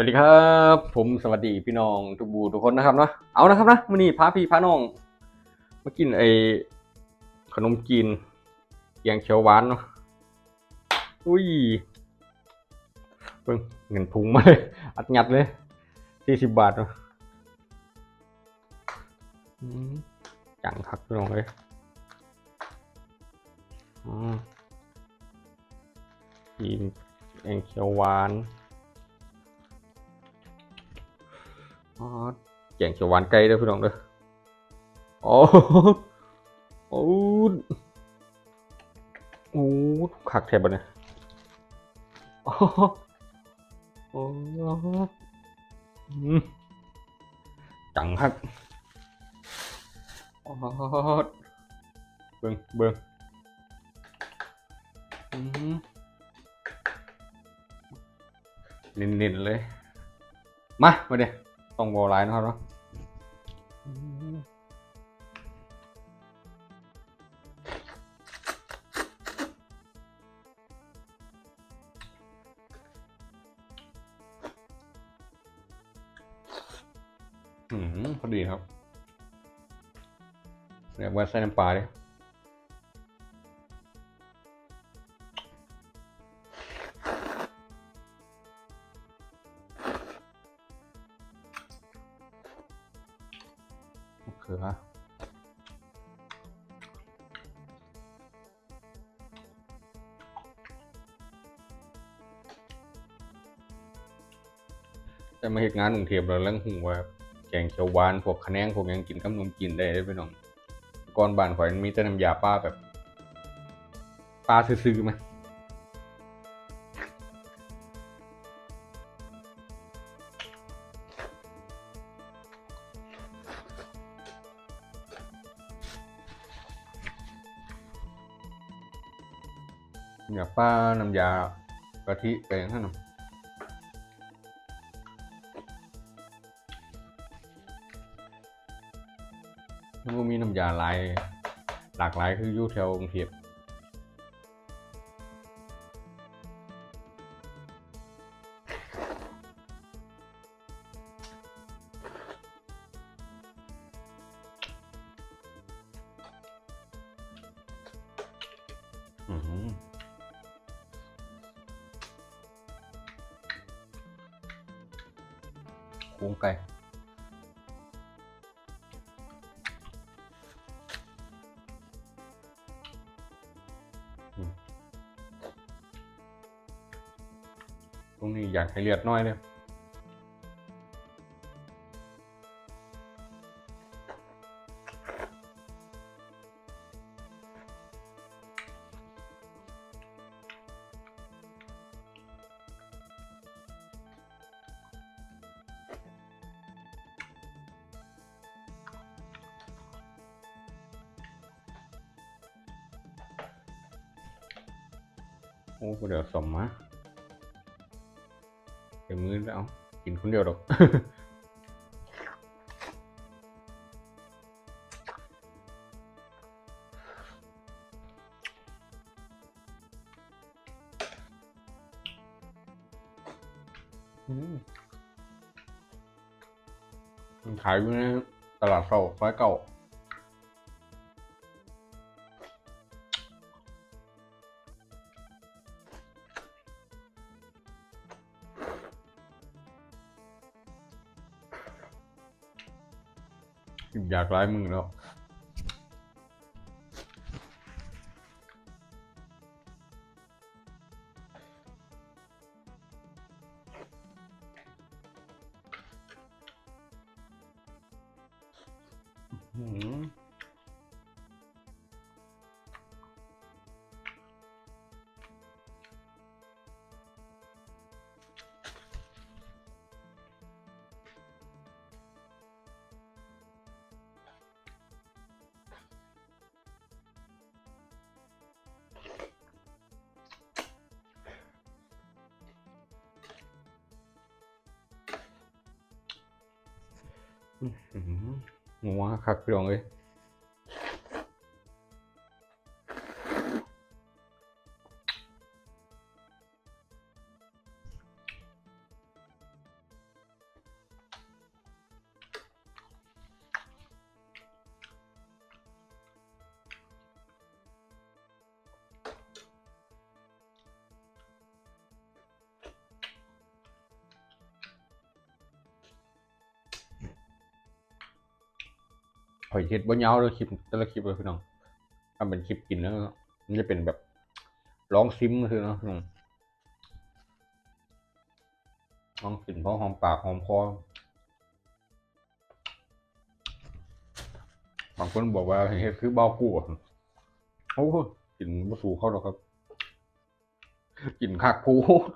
วัสดีครับ ผมสวัสดีพี่น้องทุกบูทุกคนนะครับเนาะเอานะครับนะวันนี้พาพี่พาน้องมากินไอขนมจีนแยงเขียวหวานเนาะอุ้ยเพิ่งเงินพุงมาเลยอัดงัดเลยสี่สิบบาทเนาะจังคักพี่น้องเลยอืมกินแยงเขียวหวาน แกงเขียวหวานไก่เด้อพี่น้องเด้อโอ้โอ้โอ้ขักแทบเนี่ยโอ้โอ้อืมจังคักโอ้เบิ่งเบิ่งอืมเน้นๆเลย มา มาเดี๋ยว ต้องวอลไลน์นะครับเนาะอืมพอดีครับเรียกว่าใส่น้ำปลาดิ ขือ แต่มาเหตุงานกรุงเทพแล้วเรื่องหูว่าแกงเขียวหวานพวกคะแนงพวกยังกินกับนมกินได้ได้ไปน้องก่อนบ้านข่อยมีแต่น้ำยาป้าแบบป้าซื่อๆไหม ยน้ำยป้าน้ำยากะทิไปอย่างนั้นน่ะมันก็มีน้ำยาหลายหลากหลายคืออยู่แถวกรุงเทพอือหื อโครงไก่ตรงนี้อยากให้เลือดน้อยเลย โอ้เดี๋ยวสมมาเดี๋ยวมื้อแล้วกินคนเดียวดอกมันขายอยู่ในตลาดเก่าซอยเก่า อยากร้ายมึงแล้วอืม หืองัวคักพี่น้องเอ้ย หอยเห็ดบ่ยาวเลยคลิปแต่ละคลิปเลยพี่น้องถ้าเป็นคลิปกินแล้วมันจะเป็นแบบร้องซิมคือเนาะอืมลองกลิ่นเพราะหอมปากหอมคอบางคนบอกว่าเห็ดคือเบากู้โอ้กลิ่นมาสู่เข้าหรอกครับกลิ่นคักพูด